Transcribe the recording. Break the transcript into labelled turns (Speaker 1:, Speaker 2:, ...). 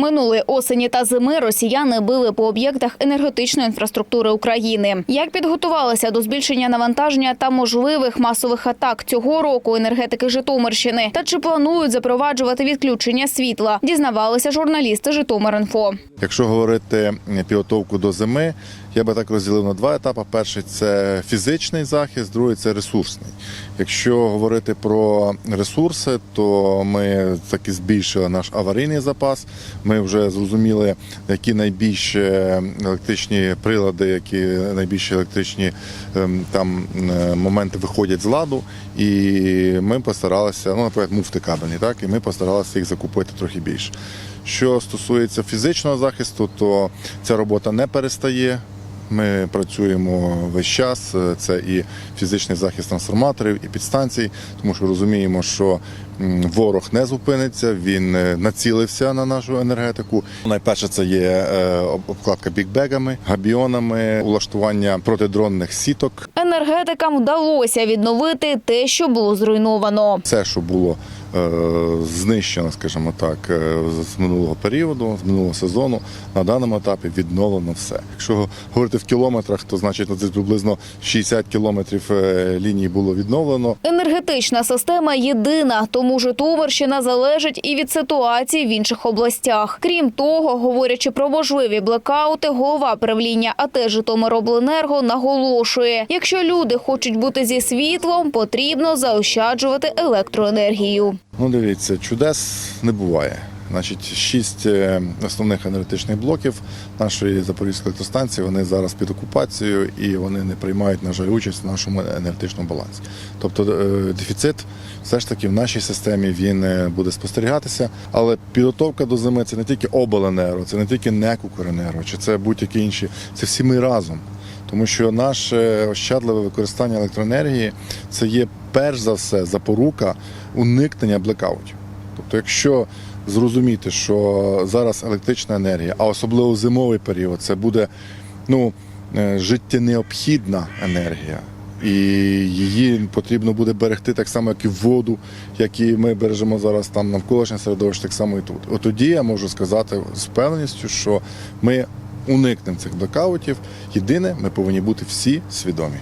Speaker 1: Минулої осені та зими росіяни били по об'єктах енергетичної інфраструктури України. Як підготувалися до збільшення навантаження та можливих масових атак цього року енергетики Житомирщини та чи планують запроваджувати відключення світла, дізнавалися журналісти Житомир.Інфо.
Speaker 2: Якщо говорити підготовку до зими, я би так розділив на два етапи. Перший це фізичний захист, другий це ресурсний. Якщо говорити про ресурси, то ми таки збільшили наш аварійний запас. Ми вже зрозуміли, які найбільші електричні прилади, які найбільші електричні ем, там е, моменти виходять з ладу, і ми постаралися, ну, наприклад, муфти кабельні, так, і ми постаралися їх закупити трохи більше. Що стосується фізичного захисту, то ця робота не перестає. Ми працюємо весь час. Це і фізичний захист трансформаторів, і підстанцій, тому що розуміємо, що ворог не зупиниться, він е, націлився на нашу енергетику. Найперше це є е, обкладка бікбегами, габіонами, улаштування протидронних сіток.
Speaker 1: Енергетикам вдалося відновити те, що було зруйновано.
Speaker 2: Все, що було е, знищено, скажімо так, з минулого періоду, з минулого сезону, на даному етапі відновлено все. Якщо говорити в кілометрах, то значить ну, десь приблизно 60 кілометрів лінії було відновлено.
Speaker 1: Енергетична система єдина, тому Житомирщина залежить і від ситуації в інших областях. Крім того, говорячи про можливі блекаути, голова правління АТ Житомиробленерго наголошує: якщо люди хочуть бути зі світлом, потрібно заощаджувати електроенергію.
Speaker 2: Ну, дивіться, чудес не буває. Значить, шість е, основних енергетичних блоків нашої Запорізької електростанції вони зараз під окупацією і вони не приймають, на жаль, участь в нашому енергетичному балансі. Тобто е, дефіцит все ж таки в нашій системі він е, буде спостерігатися. Але підготовка до зими це не тільки обленерго, це не тільки НЕК «Укренерго», чи це будь-які інші. Це всі ми разом. Тому що наше ощадливе використання електроенергії це є перш за все запорука уникнення блекаутів. Тобто, якщо зрозуміти, що зараз електрична енергія, а особливо зимовий період, це буде ну, е, життєнеобхідна енергія. І її потрібно буде берегти так само, як і воду, як і ми бережемо зараз там навколишнє середовище, так само і тут. От тоді я можу сказати з впевненістю, що ми уникнемо цих блекаутів. Єдине, ми повинні бути всі свідомі.